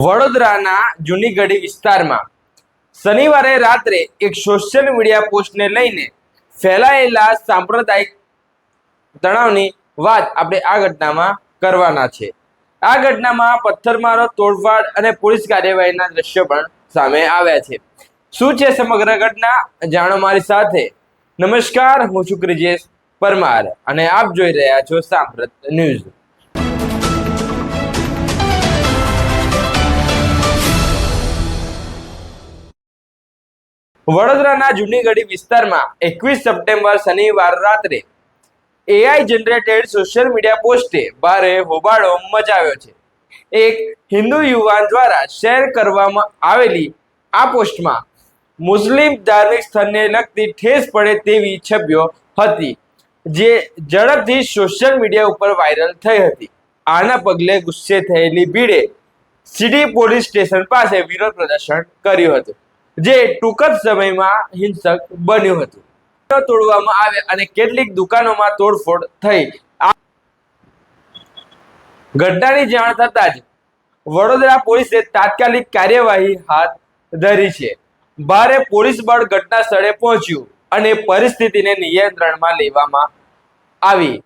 વડોદરાના જૂનીગઢી વિસ્તારમાં શનિવારે રાત્રે એક સોશિયલ મીડિયા પોસ્ટને લઈને ફેલાયેલા સાંપ્રદાયિક તણાવની વાત આપણે આ ઘટનામાં કરવાના છે. આ ઘટનામાં પથ્થરમારો, તોડફાડ અને પોલીસ કાર્યવાહીના દ્રશ્યો પણ સામે આવ્યા છે. શું છે સમગ્ર ઘટના? જાણો મારી સાથે. નમસ્કાર, હું છું ક્રિજેશ પરમાર અને આપ જોઈ રહ્યા છો સાંપ્રત ન્યૂઝ. વડોદરાના જૂનીગઢી વિસ્તારમાં એકવીસ સપ્ટેમ્બર શનિવાર રાત્રે એઆઈ જનરેટેડ સોશિયલ મીડિયા પોસ્ટે ભારે હોબાળો મચાવ્યો છે. એક હિન્દુ યુવાન દ્વારા શેર કરવામાં આવેલી આ પોસ્ટમાં, મુસ્લિમ ધાર્મિક સ્થળને લગતી ઠેસ પડે તેવી છબીઓ હતી, જે ઝડપથી સોશિયલ મીડિયા ઉપર વાયરલ થઈ હતી. આના પગલે ગુસ્સે થયેલી ભીડે સિટી પોલીસ સ્ટેશન પાસે વિરોધ પ્રદર્શન કર્યું હતું. જે ટૂંક જ સમયમાં હિંસક બન્યું હતું. તોડવામાં આવે અને કેટલીક દુકાનોમાં તોડફોડ થઈ. ઘટનાની જાણ થતાં જ વડોદરા પોલીસે તાત્કાલિક કાર્યવાહી હાથ ધરી છે. ભારે પોલીસ બળ ઘટના સ્થળે પહોંચ્યું અને પરિસ્થિતિને નિયંત્રણમાં લેવામાં આવી.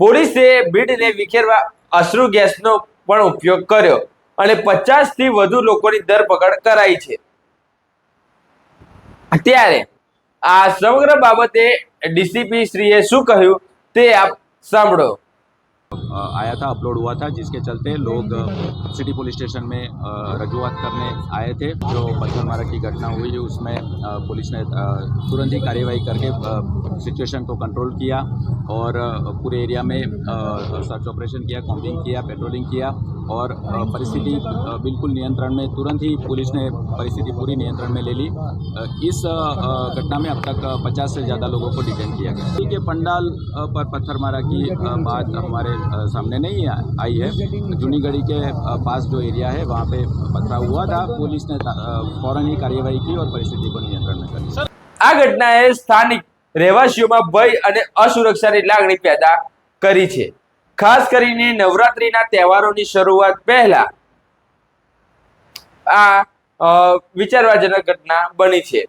પોલીસે ભીડને વિખેરવા અશ્રુ ગેસનો પણ ઉપયોગ કર્યો અને પચાસથી વધુ લોકોની ધરપકડ કરાઈ છે. ત્યારે આ સમગ્ર બાબતે ડીસીપી શ્રીએ શું કહ્યું તે આપ સાંભળો अ, आया था अपलोड हुआ था जिसके चलते लोग अ, सिटी पुलिस स्टेशन में अ, रजूआत करने आए थे जो पत्थरमारा की घटना हुई उसमें अ, पुलिस ने अ, तुरंत ही कार्यवाही करके सिचुएशन को कंट्रोल किया और पूरे एरिया में सर्च ऑपरेशन किया कॉम्बिंग किया, पेट्रोलिंग किया और परिस्थिति बिल्कुल नियंत्रण में, तुरंत ही पुलिस ने परिस्थिति पूरी नियंत्रण में ले ली। इस घटना में अब तक 50 से ज़्यादा लोगों को डिटेन किया गया। ठीक है, पंडाल पर पत्थर मारा की बात हमारे सामने नहीं आई है। जूनीगढ़ी के पास जो एरिया है, वहाँ पे पत्थरा हुआ था। पुलिस ने फ़ौरन ही कार्यवाही की और परिस्थिति को नियंत्रण में कर लिया आ है स्थानिक રહેવાસીઓમાં ભય અને અસુરક્ષાની લાગણી પેદા કરી છે. ખાસ કરીને નવરાત્રીના તહેવારોની શરૂઆત પહેલા આ વિચારવાજનક ઘટના બની છે.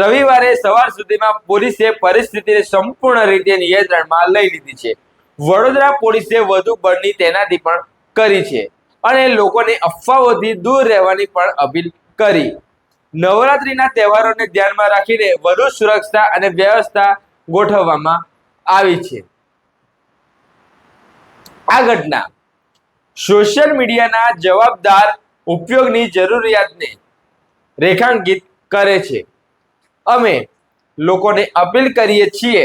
રવિવારે સવાર સુધીમાં પોલીસે પરિસ્થિતિને સંપૂર્ણ રીતે નિયંત્રણમાં લઈ લીધી છે. વડોદરા પોલીસે વધુ બળની તેનાથી પણ કરી છે અને લોકોને અફવાઓથી દૂર રહેવાની પણ અપીલ કરી. નવરાત્રીના તહેવારોને ધ્યાનમાં રાખીને વધુ સુરક્ષા અને વ્યવસ્થા ગોઠવવામાં આવી છે. આ ઘટના સોશિયલ મીડિયાના જવાબદાર ઉપયોગની જરૂરિયાતને રેખાંકિત કરે છે. અમે લોકોને અપીલ કરીએ છીએ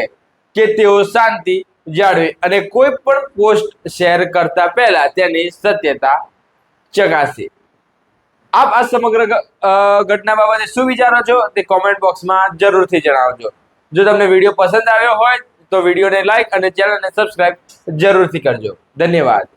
કે તેઓ શાંતિ જાળવે અને કોઈ પણ પોસ્ટ શેર કરતા પહેલા તેની સત્યતા ચકાસે. આપ આ સમગ્ર ઘટના બાબતે શું વિચારો છો? તે કોમેન્ટ બોક્સમાં જરૂરથી જણાવજો. જો તમને વીડિયો પસંદ આવ્યો હોય, તો વિડીયોને લાઈક અને ચેનલને સબસ્ક્રાઇબ જરૂરથી કરજો. ધન્યવાદ.